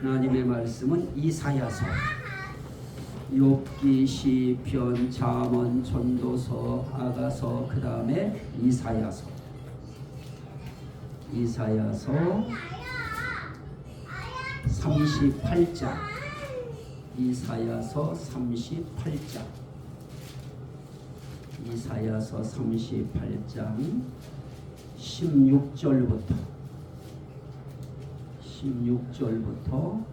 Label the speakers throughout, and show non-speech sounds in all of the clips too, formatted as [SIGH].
Speaker 1: 하나님의 말씀은 이사야서, 욥기, 시편, 잠언, 전도서, 아가서, 그 다음에 이사야서. 이사야서 38장. 이사야서 38장. 이사야서 38장 16절부터 16절부터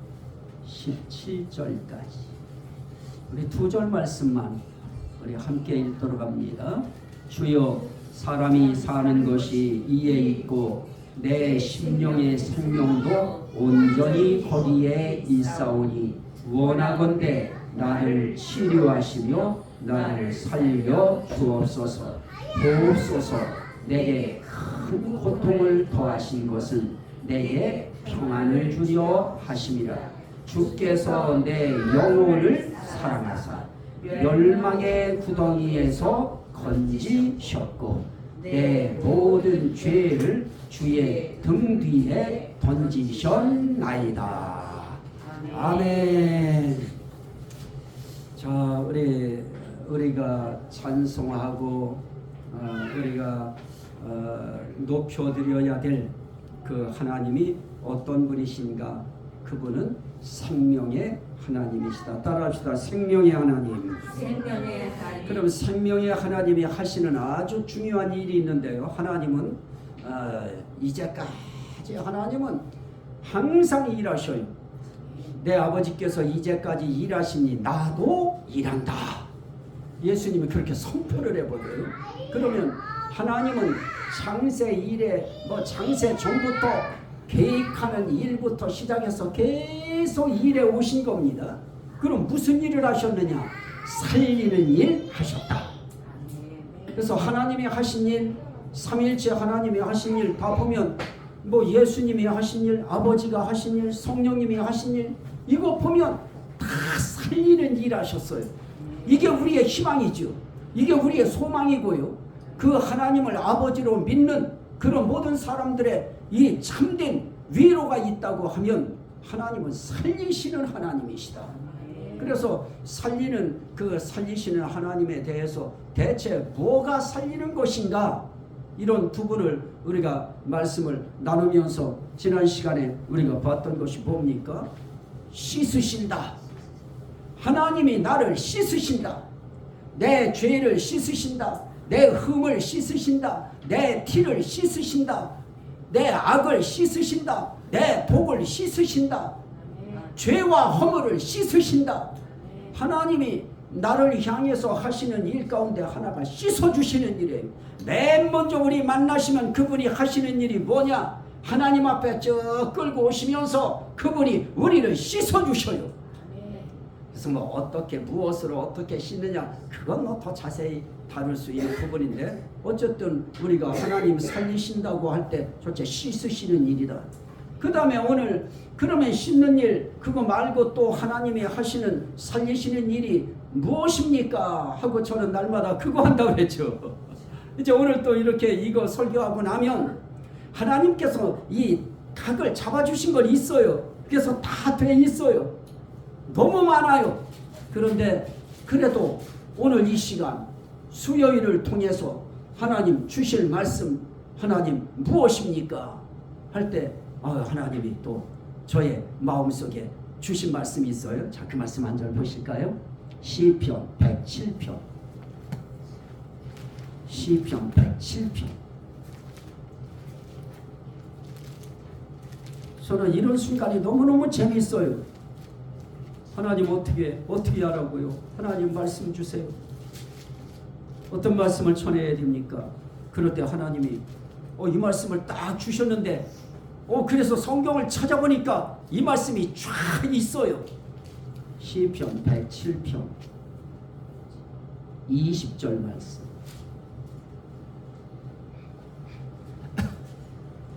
Speaker 1: 17절까지. 우리 두 절 말씀만 우리 함께 읽도록 합니다. 주여 사람이 사는 것이 이에 있고 내 심령의 생명도 온전히 거기에 있사오니 원하건대 나를 치료하시며 나를 살려 주옵소서. 보옵소서. 내게 큰 고통을 더하신 것은 내게 평안을 주려 하심이라 주께서 내 영혼을 사랑하사 멸망의 구덩이에서 건지셨고 내 모든 죄를 주의 등 뒤에 던지셨나이다. 아멘. 자, 우리 우리가 찬송하고 어, 우리가 어, 높여드려야 될 그 하나님이 어떤 분이신가? 그분은 생명의 하나님이시다. 따라합시다. 생명의 하나님.
Speaker 2: 생명의 하나님
Speaker 1: 그럼 생명의 하나님이 하시는 아주 중요한 일이 있는데요. 하나님은 어, 이제까지 하나님은 항상 일하셔요. 내 아버지께서 이제까지 일하시니 나도 일한다. 예수님이 그렇게 선포를 해버려요. 그러면 하나님은 창세 일에 뭐 창세 전부터 계획하는 일부터 시작해서 계속 일해 오신 겁니다. 그럼 무슨 일을 하셨느냐? 살리는 일 하셨다. 그래서 하나님이 하신 일, 삼일째 하나님이 하신 일 다 보면 뭐 예수님이 하신 일, 아버지가 하신 일, 성령님이 하신 일 이거 보면 다 살리는 일 하셨어요. 이게 우리의 희망이죠. 이게 우리의 소망이고요. 그 하나님을 아버지로 믿는 그런 모든 사람들의 이 참된 위로가 있다고 하면 하나님은 살리시는 하나님이시다. 그래서 살리는 그 살리시는 하나님에 대해서 대체 뭐가 살리는 것인가 이런 부분을 우리가 말씀을 나누면서 지난 시간에 우리가 봤던 것이 뭡니까? 씻으신다. 하나님이 나를 씻으신다. 내 죄를 씻으신다. 내 흠을 씻으신다. 내 티를 씻으신다. 내 악을 씻으신다. 내 복을 씻으신다. 죄와 허물을 씻으신다. 하나님이 나를 향해서 하시는 일 가운데 하나가 씻어주시는 일이에요. 맨 먼저 우리 만나시면 그분이 하시는 일이 뭐냐? 하나님 앞에 쭉 끌고 오시면서 그분이 우리를 씻어주셔요. 뭐 어떻게 무엇으로 어떻게 씻느냐 그건 뭐 더 자세히 다룰 수 있는 부분인데 어쨌든 우리가 하나님 살리신다고 할때 절대 씻으시는 일이다. 그 다음에 오늘 그러면 씻는 일 그거 말고 또 하나님이 하시는 살리시는 일이 무엇입니까? 하고 저는 날마다 그거 한다고 그랬죠. 이제 오늘 또 이렇게 이거 설교하고 나면 하나님께서 이 각을 잡아주신 건 있어요. 그래서 다 돼 있어요. 너무 많아요. 그런데 그래도 오늘 이 시간 수요일을 통해서 하나님 주실 말씀 하나님 무엇입니까? 할때 아, 하나님이 또 저의 마음속에 주신 말씀이 있어요. 자, 그 말씀 한 절 보실까요? 시편 107편. 시편 107편. 저는 이런 순간이 너무너무 재미있어요. 하나님 어떻게 어떻게 하라고요? 하나님 말씀 주세요. 어떤 말씀을 전해야 됩니까? 그럴 때 하나님이 어, 이 말씀을 딱 주셨는데 어 그래서 성경을 찾아보니까 이 말씀이 쫙 있어요. 시편 107편 20절 말씀.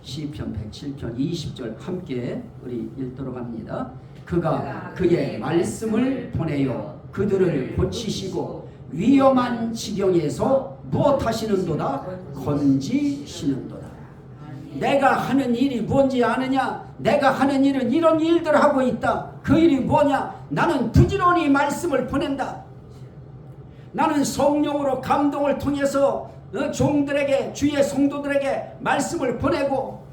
Speaker 1: 시편 107편 20절 함께 우리 읽도록 합니다. 그가 그의 말씀을 보내요 그들을 고치시고 위험한 지경에서 무엇 하시는도다 건지시는도다. 내가 하는 일이 뭔지 아느냐? 내가 하는 일은 이런 일들 하고 있다. 그 일이 뭐냐? 나는 부지런히 말씀을 보낸다. 나는 성령으로 감동을 통해서 어, 종들에게 주의 성도들에게 말씀을 보내고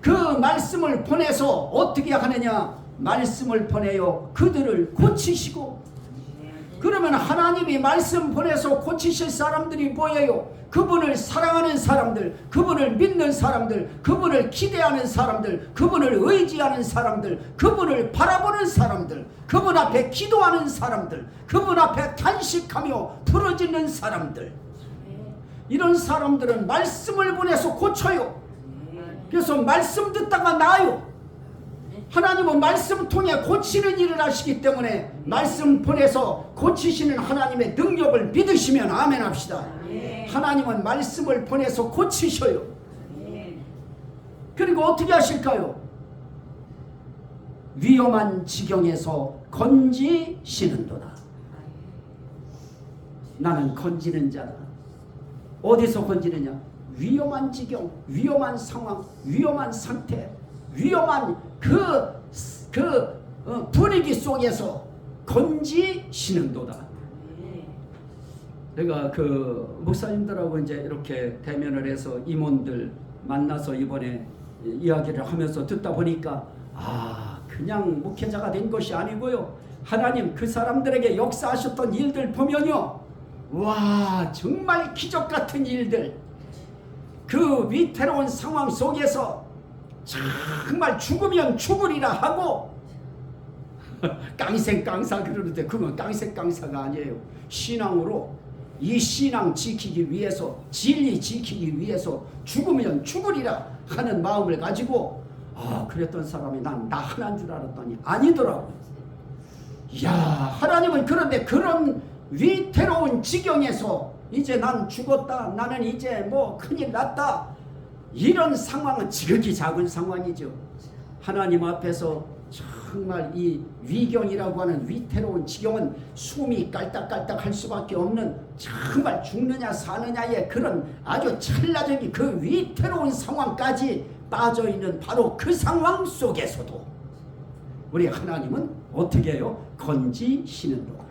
Speaker 1: 그 말씀을 보내서 어떻게 하느냐? 말씀을 보내요. 그들을 고치시고 그러면 하나님이 말씀 보내서 고치실 사람들이 뭐예요? 그분을 사랑하는 사람들, 그분을 믿는 사람들, 그분을 기대하는 사람들, 그분을 의지하는 사람들, 그분을 바라보는 사람들, 그분 앞에 기도하는 사람들, 그분 앞에 탄식하며 부르짖는 사람들. 이런 사람들은 말씀을 보내서 고쳐요. 그래서 말씀 듣다가 나요. 하나님은 말씀 통해 고치는 일을 하시기 때문에 말씀 보내서 고치시는 하나님의 능력을 믿으시면 아멘 합시다. 하나님은 말씀을 보내서 고치셔요. 그리고 어떻게 하실까요? 위험한 지경에서 건지시는도다. 나는 건지는 자다. 어디서 건지느냐? 위험한 지경, 위험한 상황, 위험한 상태, 위험한 그, 그 어, 분위기 속에서 건지시는도다. 내가 그 목사님들하고 이제 이렇게 대면을 해서 임원들 만나서 이번에 이야기를 하면서 듣다 보니까 아 그냥 목회자가 된 것이 아니고요. 하나님 그 사람들에게 역사하셨던 일들 보면요. 와 정말 기적 같은 일들. 그 위태로운 상황 속에서 정말 죽으면 죽으리라 하고 [LAUGHS] 깡생 깡사 그러는데 그건 깡생 깡사가 아니에요. 신앙으로 이 신앙 지키기 위해서 진리 지키기 위해서 죽으면 죽으리라 하는 마음을 가지고 아 그랬던 사람이 난 나 하나인 줄 알았더니 아니더라고요. 이야 하나님은 그런데 그런 위태로운 지경에서 이제 난 죽었다. 나는 이제 뭐 큰일 났다 이런 상황은 지극히 작은 상황이죠. 하나님 앞에서 정말 이 위경이라고 하는 위태로운 지경은 숨이 깔딱깔딱 할 수밖에 없는 정말 죽느냐 사느냐의 그런 아주 찰나적인 그 위태로운 상황까지 빠져 있는 바로 그 상황 속에서도 우리 하나님은 어떻게 해요? 건지시는 거.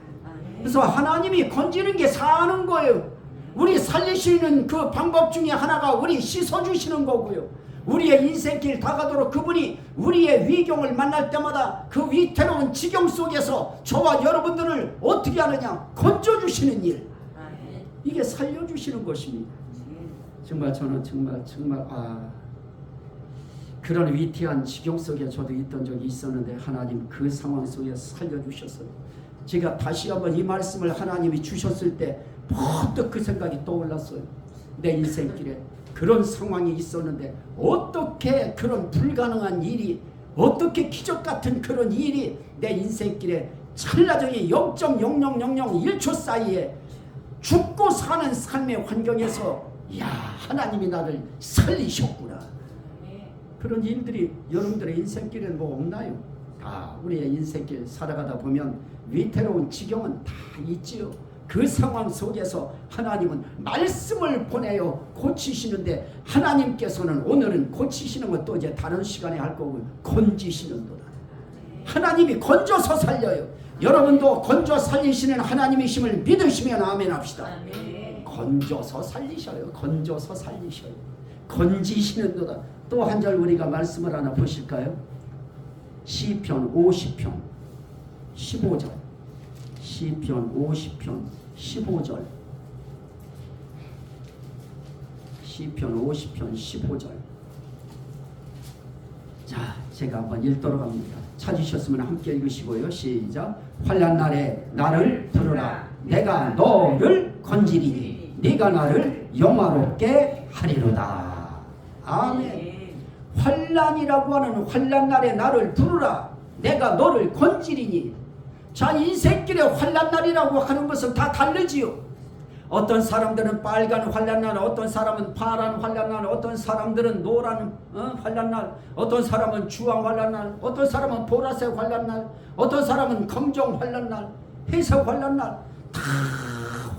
Speaker 1: 그래서 하나님이 건지는 게 사는 거예요. 우리 살리시는 그 방법 중에 하나가 우리 씻어주시는 거고요. 우리의 인생길 다가도록 그분이 우리의 위경을 만날 때마다 그 위태로운 지경 속에서 저와 여러분들을 어떻게 하느냐 건져주시는 일 이게 살려주시는 것입니다. 정말 저는 정말 정말 아 그런 위태한 지경 속에 저도 있던 적이 있었는데 하나님 그 상황 속에서 살려주셨어요. 제가 다시 한번 이 말씀을 하나님이 주셨을 때 번뜩 그 생각이 떠올랐어요. 내 인생길에 그런 상황이 있었는데 어떻게 그런 불가능한 일이 어떻게 기적 같은 그런 일이 내 인생길에 찰나적인 0.0001초 사이에 죽고 사는 삶의 환경에서 야 하나님이 나를 살리셨구나 그런 일들이 여러분들의 인생길에 뭐 없나요? 다 우리의 인생길 살아가다 보면 위태로운 지경은 다 있지요. 그 상황 속에서 하나님은 말씀을 보내어 고치시는데 하나님께서는 오늘은 고치시는 것도 이제 다른 시간에 할 거고 건지시는도다. 하나님이 건져서 살려요. 여러분도 건져 살리시는 하나님이심을 믿으시면 아멘 합시다. 건져서 살리셔요. 건져서 살리셔요. 건지시는 도다. 또 한 절 우리가 말씀을 하나 보실까요? 시편 50편 15절 시편 50편 15절. 시편 50편 15절. 자 제가 한번 읽도록 합니다. 찾으셨으면 함께 읽으시고요. 시작. 환난 날에 나를 부르라. 내가 너를 건지리니 네가 나를 영화롭게 하리로다. 아멘. 환란이라고 하는 환란 날에 나를 부르라. 내가 너를 건지리니 자 인생길에 환란 날이라고 하는 것은 다 다르지요. 어떤 사람들은 빨간 환란 날 어떤 사람은 파란 환란 날 어떤 사람들은 노란 어, 환란 날 어떤 사람은 주황 환란 날 어떤 사람은 보라색 환란 날 어떤 사람은 검정 환란 날 회색 환란 날 다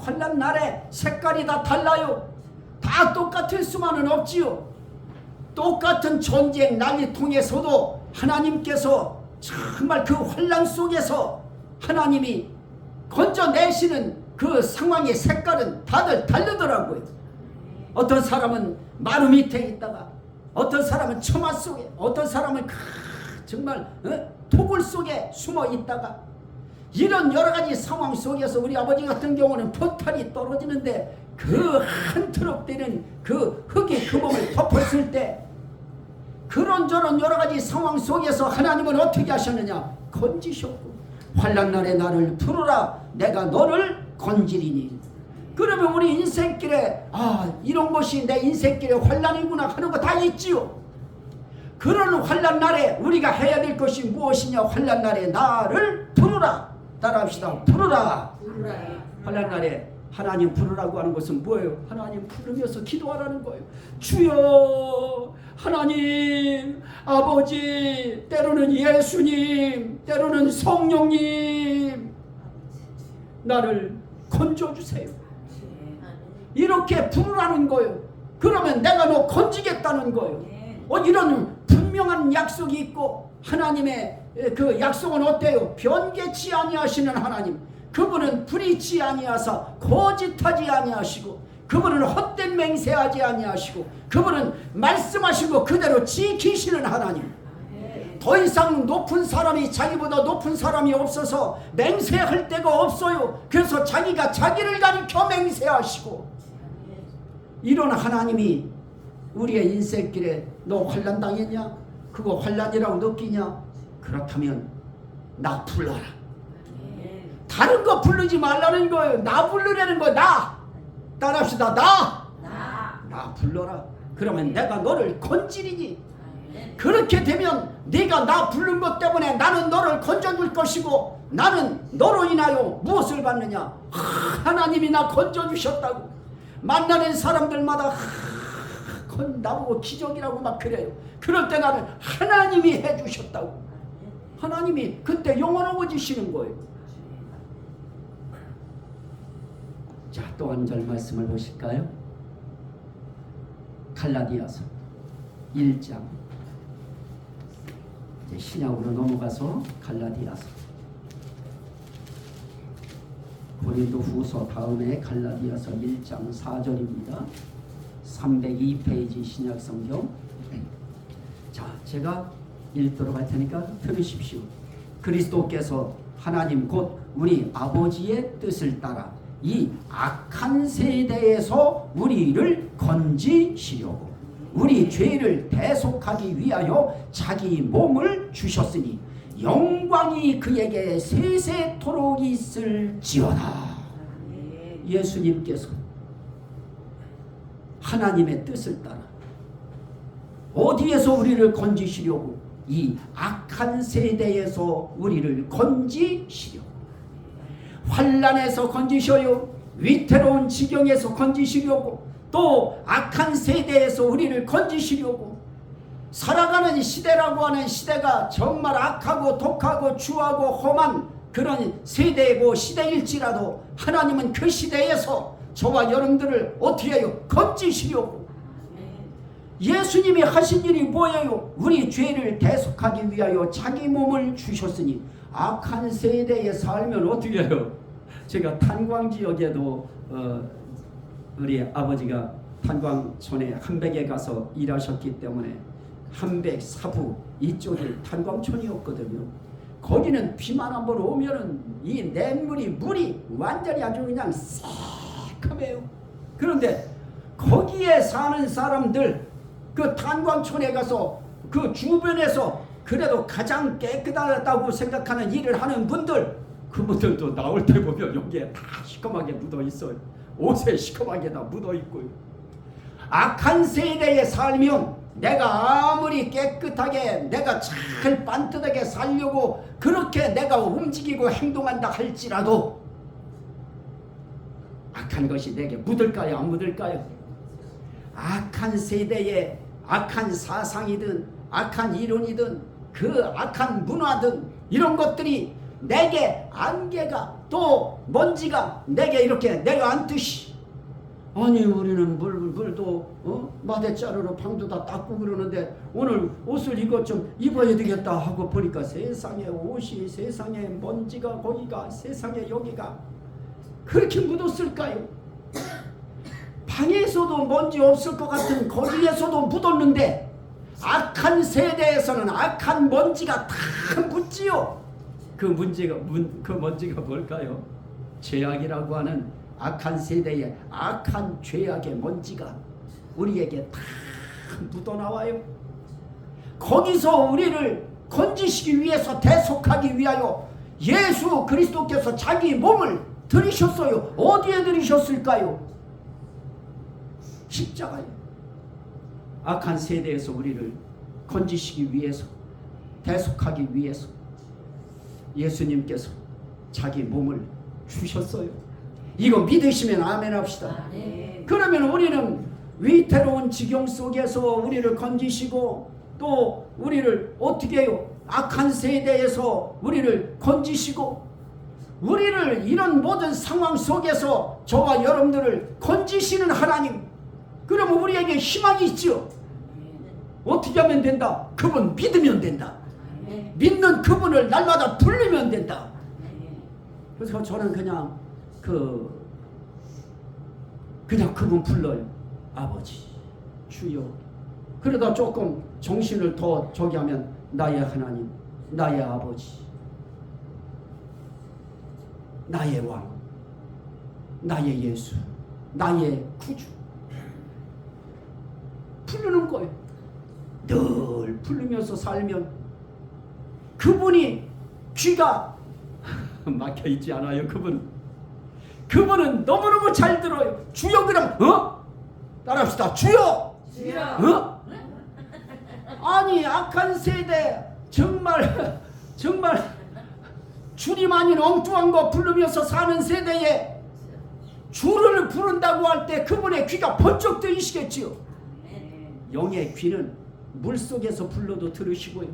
Speaker 1: 환란 날에 색깔이 다 달라요. 다 똑같을 수만은 없지요. 똑같은 전쟁 난리 통해서도 하나님께서 정말 그 환란 속에서 하나님이 건져내시는 그 상황의 색깔은 다들 다르더라고요. 어떤 사람은 마루 밑에 있다가 어떤 사람은 처마 속에 어떤 사람은 크, 정말 어? 토굴 속에 숨어 있다가 이런 여러 가지 상황 속에서 우리 아버지 같은 경우는 포탈이 떨어지는데 그 한 트럭 되는 그그 몸을 덮었을 때 그런저런 여러 가지 상황 속에서 하나님은 어떻게 하셨느냐 건지셨고 환란 날에 나를 부르라 내가 너를 건지리니. 그러면 우리 인생길에 아 이런 것이 내 인생길의 환란이구나 하는 거 다 있지요. 그런 환란 날에 우리가 해야 될 것이 무엇이냐? 환란 날에 나를 부르라. 따라합시다. 부르라. 환란 날에 하나님 부르라고 하는 것은 뭐예요? 하나님 부르면서 기도하라는 거예요. 주여 하나님 아버지 때로는 예수님 때로는 성령님 나를 건져 주세요. 이렇게 부르라는 거예요. 그러면 내가 너 건지겠다는 거예요. 어, 이런 분명한 약속이 있고 하나님의 그 약속은 어때요? 변개치 아니하시는 하나님. 그분은 불의치 아니하사 거짓하지 아니하시고 그분은 헛된 맹세하지 아니하시고 그분은 말씀하시고 그대로 지키시는 하나님. 더 이상 높은 사람이 자기보다 높은 사람이 없어서 맹세할 데가 없어요. 그래서 자기가 자기를 가리켜 맹세하시고 이런 하나님이 우리의 인생길에 너 환란 당했냐? 그거 환란이라고 느끼냐? 그렇다면 나 불러라. 다른 거 부르지 말라는 거예요. 나 부르라는 거 나. 따라합시다. 나. 나 불러라. 그러면 내가 너를 건지리니. 그렇게 되면 네가 나 부른 것 때문에 나는 너를 건져줄 것이고 나는 너로 인하여 무엇을 받느냐? 하나님이 나 건져주셨다고. 만나는 사람들마다 건 나보고 기적이라고 막 그래요. 그럴 때 나는 하나님이 해주셨다고. 하나님이 그때 영원하고 지시는 거예요. 자, 또 한 절 말씀을 보실까요? 갈라디아서 1장. 이제 신약으로 넘어가서 갈라디아서. 고린도 후서 다음에 갈라디아서 1장 4절입니다. 302페이지 신약 성경. 자, 제가 읽도록 할 테니까 들으십시오. 그리스도께서 하나님 곧 우리 아버지의 뜻을 따라 이 악한 세대에서 우리를 건지시려고 우리 죄를 대속하기 위하여 자기 몸을 주셨으니 영광이 그에게 세세토록 있을지어다. 예수님께서 하나님의 뜻을 따라 어디에서 우리를 건지시려고 이 악한 세대에서 우리를 건지시려고 환란에서 건지셔요 위태로운 지경에서 건지시려고 또 악한 세대에서 우리를 건지시려고 살아가는 시대라고 하는 시대가 정말 악하고 독하고 추하고 험한 그런 세대고 시대일지라도 하나님은 그 시대에서 저와 여러분들을 어떻게 해요? 건지시려고 예수님이 하신 일이 뭐예요? 우리 죄를 대속하기 위하여 자기 몸을 주셨으니 악한 세대에 살면 어떻게 해요? 제가 탄광 지역에도 어, 우리 아버지가 탄광촌에 한백에 가서 일하셨기 때문에 한백 사부 이쪽이 탄광촌이었거든요. 거기는 비만 한 번 오면은 이 냇물이 물이 완전히 아주 그냥 새카매요. 그런데 거기에 사는 사람들 그 탄광촌에 가서 그 주변에서 그래도 가장 깨끗하다고 생각하는 일을 하는 분들 그분들도 나올 때 보면 여기에 다 시커멓게 묻어 있어요. 옷에 시커멓게 다 묻어 있고요. 악한 세대에 살면 내가 아무리 깨끗하게 내가 잘 반듯하게 살려고 그렇게 내가 움직이고 행동한다 할지라도 악한 것이 내게 묻을까요 안 묻을까요? 악한 세대에 악한 사상이든 악한 이론이든 그 악한 문화든 이런 것들이 내게 안개가 또 먼지가 내게 이렇게 내려앉듯이 아니 우리는 물, 물도 어? 마대자루로 방도 다 닦고 그러는데 오늘 옷을 이것 좀 입어야 되겠다 하고 보니까 세상에 옷이 세상에 먼지가 거기가 세상에 여기가 그렇게 묻었을까요? 방에서도 먼지 없을 것 같은 거기에서도 묻었는데 악한 세대에서는 악한 먼지가 다 묻지요. 그 문제가 문, 그 먼지가 뭘까요? 죄악이라고 하는 악한 세대의 악한 죄악의 먼지가 우리에게 다 묻어나와요. 거기서 우리를 건지시기 위해서 대속하기 위하여 예수 그리스도께서 자기 몸을 들이셨어요. 어디에 들이셨을까요? 십자가에. 악한 세대에서 우리를 건지시기 위해서 대속하기 위해서 예수님께서 자기 몸을 주셨어요. 이거 믿으시면 아멘 합시다. 그러면 우리는 위태로운 지경 속에서 우리를 건지시고 또 우리를 어떻게 해요? 악한 세대에서 우리를 건지시고 우리를 이런 모든 상황 속에서 저와 여러분들을 건지시는 하나님 그러면 우리에게 희망이 있죠. 어떻게 하면 된다? 그분 믿으면 된다. 믿는 그분을 날마다 불리면 된다. 그래서 저는 그냥 그 그냥 그분 불러요. 아버지, 주여. 그러다 조금 정신을 더 저기 하면 나의 하나님, 나의 아버지, 나의 왕, 나의 예수, 나의 구주. 부르는 거예요. 늘 부르면서 살면 그분이 귀가 [LAUGHS] 막혀 있지 않아요. 그분 그분은 너무너무 잘 들어요. 주여 그럼 어? 따라합시다. 주여. 어? 아니 악한 세대 정말 [LAUGHS] 정말 주님 아닌 엉뚱한 거 부르면서 사는 세대에 주를 부른다고 할 때 그분의 귀가 번쩍 뜨이시겠지요. 영의 귀는 물 속에서 불러도 들으시고요.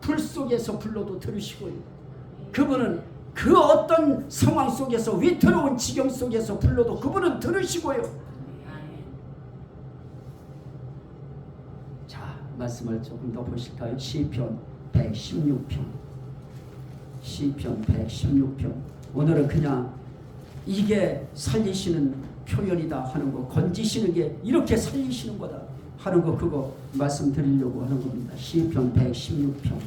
Speaker 1: 불 속에서 불러도 들으시고요. 그분은 그 어떤 상황 속에서 위태로운 지경 속에서 불러도 그분은 들으시고요. 자, 말씀을 조금 더 보실까요? 시편 116편. 시편 116편. 오늘은 그냥 이게 살리시는 표현이다 하는 거, 건지시는 게 이렇게 살리시는 거다 하는 거 그거 말씀드리려고 하는 겁니다. 시편 116편.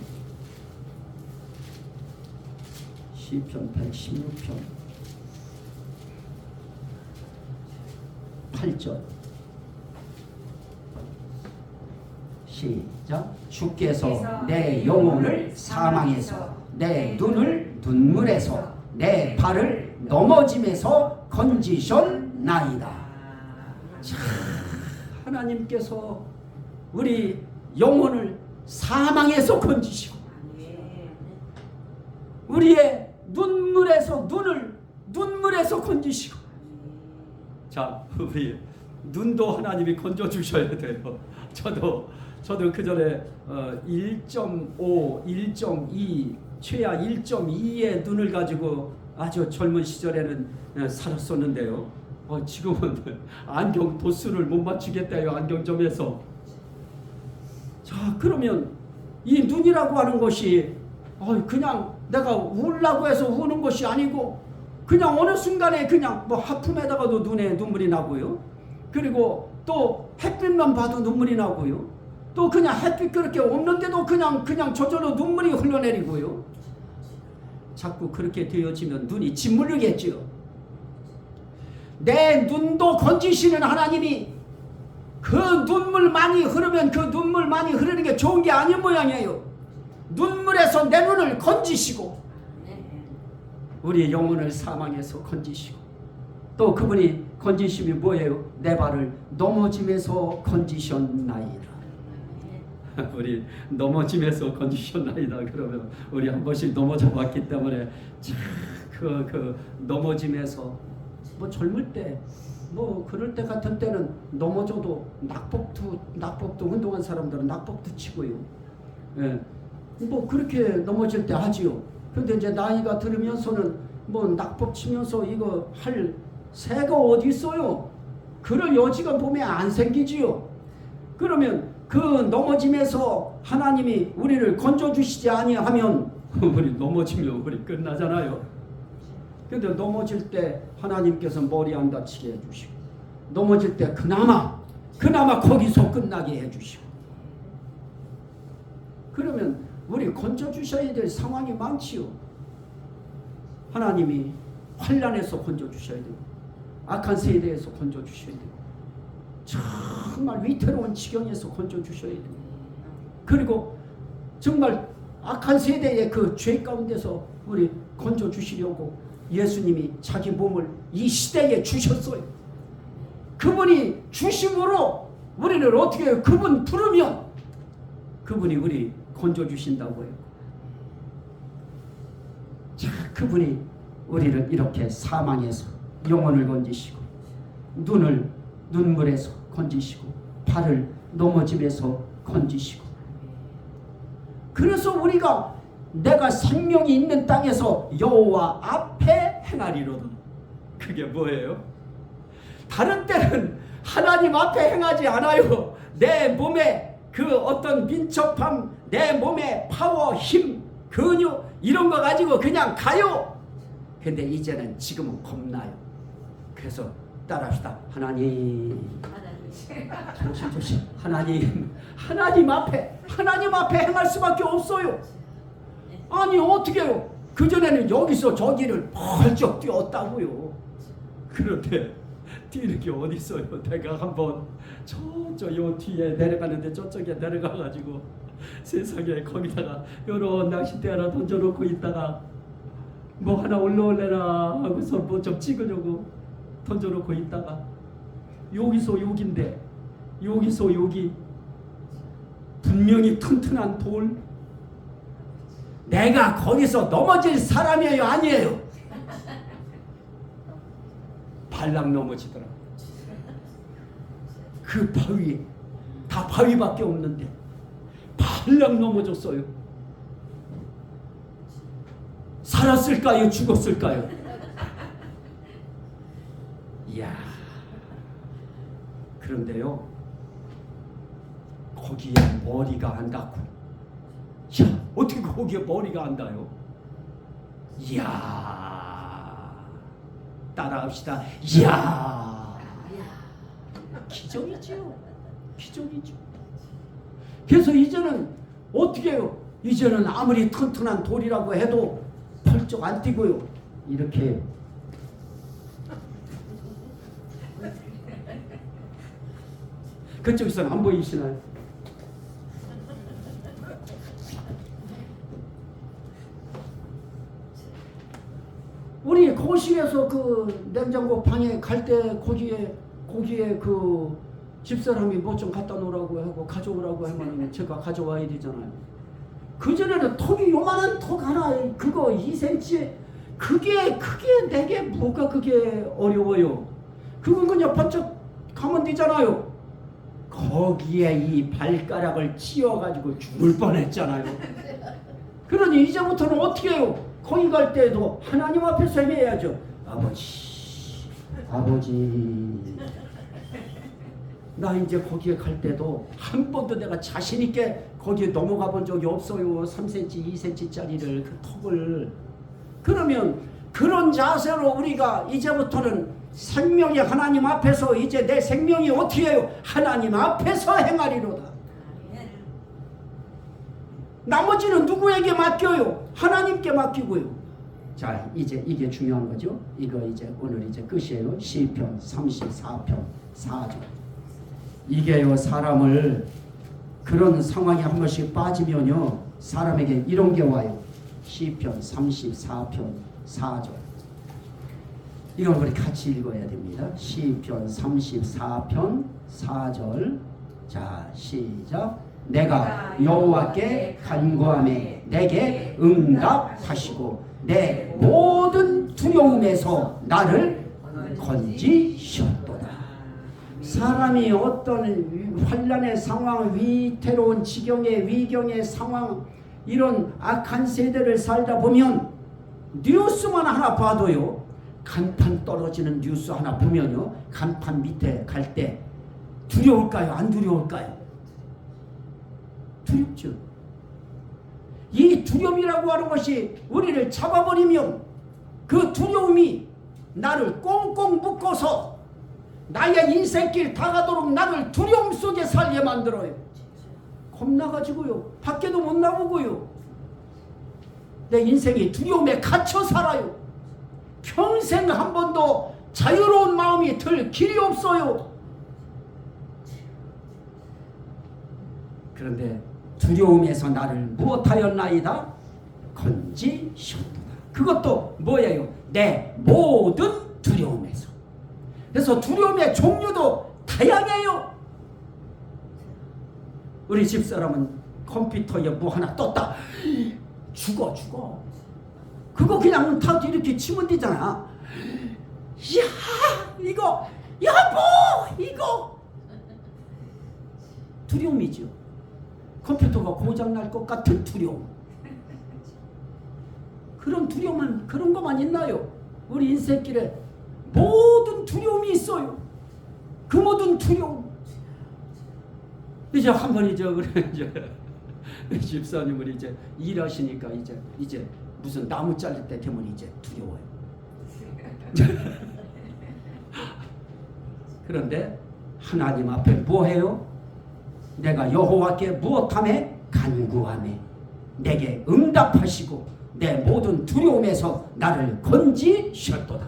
Speaker 1: 시편 116편. 8절. 시작. 주께서 내 영혼을 사망에서 내 눈을 눈물에서 내 발을 넘어짐에서 건지셨나이다. 자, 하나님께서 우리 영혼을 사망에서 건지시고 우리의 눈물에서 눈을 눈물에서 건지시고 자 우리 눈도 하나님이 건져 주셔야 돼요. 저도 저도 그 전에 어, 1.5, 1.2 최하 1.2의 눈을 가지고 아주 젊은 시절에는 어, 살았었는데요. 어, 지금은 안경 도수를 못 맞추겠다요 안경점에서. 자 그러면 이 눈이라고 하는 것이 어, 그냥 내가 울라고 해서 우는 것이 아니고 그냥 어느 순간에 그냥 뭐 하품에다가도 눈에 눈물이 나고요. 그리고 또 햇빛만 봐도 눈물이 나고요. 또 그냥 햇빛 그렇게 없는데도 그냥 그냥 저절로 눈물이 흘러내리고요. 자꾸 그렇게 되어지면 눈이 짓물리겠지요. 내 눈도 건지시는 하나님이 그 눈물 많이 흐르면 그 눈물 많이 흐르는 게 좋은 게 아닌 모양이에요. 눈물에서 내 눈을 건지시고 우리 영혼을 사망에서 건지시고 또 그분이 건지심이 뭐예요? 내 발을 넘어짐에서 건지셨나이다. [LAUGHS] 우리 넘어짐에서 건지셨나이다. 그러면 우리 한 번씩 넘어져 봤기 때문에 그그 그 넘어짐에서 뭐 젊을 때 뭐 그럴 때 같은 때는 넘어져도 낙법도 낙법도 운동한 사람들은 낙법도 치고요. 예. 뭐 그렇게 넘어질 때 하지요. 근데 이제 나이가 들으면서는 뭐 낙법 치면서 이거 할 새가 어디 있어요? 그럴 여지가 몸에 안 생기지요. 그러면 그 넘어짐에서 하나님이 우리를 건져 주시지 아니하면 [LAUGHS] 우리 넘어지면 우리 끝나잖아요. 근데 넘어질 때 하나님께서 머리 안 다치게 해주시고 넘어질 때 그나마 그나마 거기서 끝나게 해주시고 그러면 우리 건져 주셔야 될 상황이 많지요. 하나님이 환란에서 건져 주셔야 되고 악한 세대에서 건져 주셔야 되고 정말 위태로운 지경에서 건져 주셔야 되고 그리고 정말 악한 세대의 그 죄 가운데서 우리 건져 주시려고 예수님이 자기 몸을 이 시대에 주셨어요. 그분이 주심으로 우리를 어떻게 해요? 그분 부르면 그분이 우리 건져 주신다고 해요. 자, 그분이 우리를 이렇게 사망해서 영혼을 건지시고 눈을 눈물에서 건지시고 발을 넘어짐에서 건지시고 그래서 우리가 내가 생명이 있는 땅에서 여호와 앞에 행하리로다. 그게 뭐예요? 다른 때는 하나님 앞에 행하지 않아요. 내 몸에 그 어떤 민첩함, 내 몸에 파워, 힘, 근육 이런 거 가지고 그냥 가요. 근데 이제는 지금은 겁나요. 그래서 따라합시다. 하나님, 조심 조심. 하나님, 하나님 앞에, 하나님 앞에 행할 수밖에 없어요. 아니 어떻게 해요? 그 전에는 여기서 저기를 벌쩍 뛰었다고요. 그런데 뛰는 게 어디 있어요? 내가 한번 저저 요 뒤에 내려가는데 저쪽에 내려가가지고 세상에 거기다가 요런 낚싯대 하나 던져놓고 있다가 뭐 하나 올라올래나 하고서 뭐 좀 찍으려고 던져놓고 있다가 여기서 여긴데 여기서 여기 분명히 튼튼한 돌 내가 거기서 넘어질 사람이에요 아니에요? 발락 넘어지더라 그 바위 다 바위밖에 없는데 발락 넘어졌어요. 살았을까요 죽었을까요? 이야 그런데요 거기에 머리가 안 닿고 야 어떻게 거기에 머리가 안 닿아요? 이야 따라합시다. 이야. 기적이지요 기적이죠. 그래서 이제는 어떻게 해요? 이제는 아무리 튼튼한 돌이라고 해도 펄쩍 안 뛰고요. 이렇게. 그쪽에서는 안 보이시나요? 거실에서 그 냉장고 방에 갈때 거기에 거기에 그 집사람이 뭐 좀 갖다 놓으라고 하고 가져오라고 하면 제가 가져와야 되잖아요. 그 전에는 턱이 요만한 턱 하나 그거 2cm 그게 그게 내게 뭐가 그게 어려워요. 그건 그냥 번쩍 가면 되잖아요. 거기에 이 발가락을 찧어가지고 죽을 뻔했잖아요. 그러니 이제부터는 어떻게 해요? 거기 갈 때도 하나님 앞에서 해야죠. 아버지, 아버지. 나 이제 거기에 갈 때도 한 번도 내가 자신 있게 거기에 넘어가 본 적이 없어요. 3cm, 2cm짜리를 그 턱을. 그러면 그런 자세로 우리가 이제부터는 생명이 하나님 앞에서 이제 내 생명이 어떻게 해요? 하나님 앞에서 행하리로다. 나머지는 누구에게 맡겨요? 하나님께 맡기고요. 자, 이제 이게 중요한 거죠. 이거 이제 오늘 이제 끝이에요. 시편 34편 4절. 이게요 사람을 그런 상황에 한 번씩 빠지면요 사람에게 이런 게 와요. 시편 34편 4절. 이걸 우리 같이 읽어야 됩니다. 시편 34편 4절. 자, 시작. 내가 여호와께 간구함에 내게 응답하시고 내 모든 두려움에서 나를 건지셨도다. 사람이 어떤 환란의 상황, 위태로운 지경의 위경의 상황, 이런 악한 세대를 살다 보면 뉴스만 하나 봐도요. 간판 떨어지는 뉴스 하나 보면요. 간판 밑에 갈 때 두려울까요? 안 두려울까요? 두렵죠. 이 두려움이라고 하는 것이 우리를 잡아버리면 그 두려움이 나를 꽁꽁 묶어서 나의 인생길 다 가도록 나를 두려움 속에 살게 만들어요. 겁나가지고요. 밖에도 못 나오고요. 내 인생이 두려움에 갇혀 살아요. 평생 한 번도 자유로운 마음이 들 길이 없어요. 그런데 두려움에서 나를 무엇하였나이다? 건지셨도다. 그것도 뭐예요? 내 모든 두려움에서. 그래서 두려움의 종류도 다양해요. 우리 집사람은 컴퓨터에 뭐 하나 떴다. 죽어 죽어. 그거 그냥 다 이렇게 치면 되잖아. 이야 이거 여보 이거 두려움이죠. 컴퓨터가 고장 날 것 같은 두려움. 그런 두려움은 그런 것만 있나요? 우리 인생길에 모든 두려움이 있어요. 그 모든 두려움. 이제 한 번 이제 그래 이제 집사님을 이제 일하시니까 이제 이제 무슨 나무 잘릴 때 되면 이제 두려워요. [LAUGHS] 그런데 하나님 앞에 뭐 해요? 내가 여호와께 무엇함에 간구함에 내게 응답하시고 내 모든 두려움에서 나를 건지셨도다.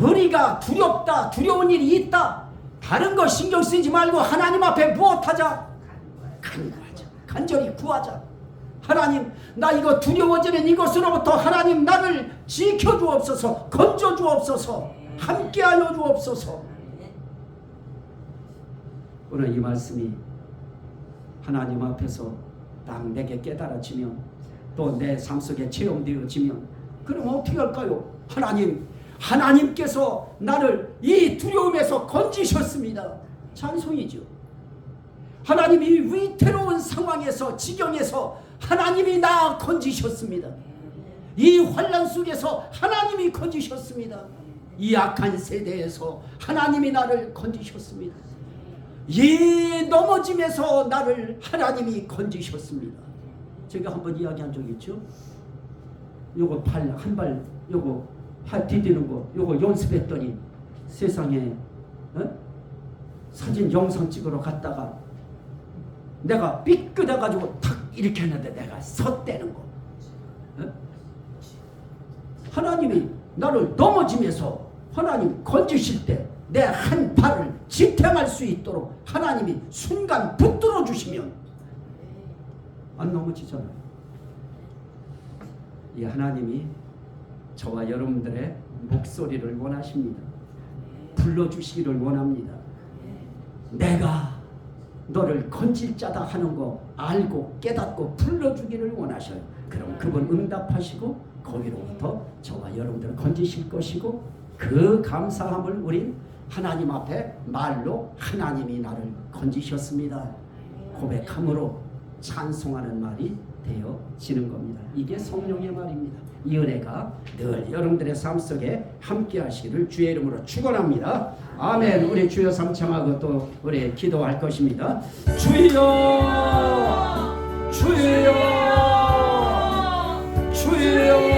Speaker 1: 우리가 두렵다 두려운 일이 있다. 다른 거 신경 쓰지 말고 하나님 앞에 무엇하자? 간구하자. 간절히 구하자. 하나님 나 이거 두려워지는 이것으로부터 하나님 나를 지켜주옵소서 건져주옵소서 함께하여 주옵소서 오늘 이 말씀이 하나님 앞에서 딱 내게 깨달아지면 또내 삶 속에 체험되어지면 그럼 어떻게 할까요? 하나님 하나님께서 나를 이 두려움에서 건지셨습니다. 찬송이죠. 하나님이 위태로운 상황에서 지경에서 하나님이 나 건지셨습니다. 이 환란 속에서 하나님이 건지셨습니다. 이 악한 세대에서 하나님이 나를 건지셨습니다. 이 넘어짐에서 나를 하나님이 건지셨습니다. 제가 한번 이야기한 적 있죠. 요거 팔한발 요거 팔 디디는 거 요거 연습했더니 세상에 어? 사진 영상 찍으러 갔다가 내가 삐끗해가지고 탁 이렇게 했는데 내가 섰대는 거. 어? 하나님이 나를 넘어지면서 하나님 건지실 때 내 한 발을 지탱할 수 있도록 하나님이 순간 붙들어 주시면 안 넘어지잖아요. 이 하나님이 저와 여러분들의 목소리를 원하십니다. 불러주시기를 원합니다. 내가 너를 건질 자다 하는 거 알고 깨닫고 불러주기를 원하셔요. 그럼 그분 응답하시고 거기로부터 저와 여러분들을 건지실 것이고 그 감사함을 우린 하나님 앞에 말로 하나님이 나를 건지셨습니다. 고백함으로 찬송하는 말이 되어지는 겁니다. 이게 성령의 말입니다. 이 은혜가 늘 여러분들의 삶 속에 함께 하시기를 주의 이름으로 축원합니다. 아멘. 우리 주여 삼창하고 또 우리 기도할 것입니다. 주여 주여 주여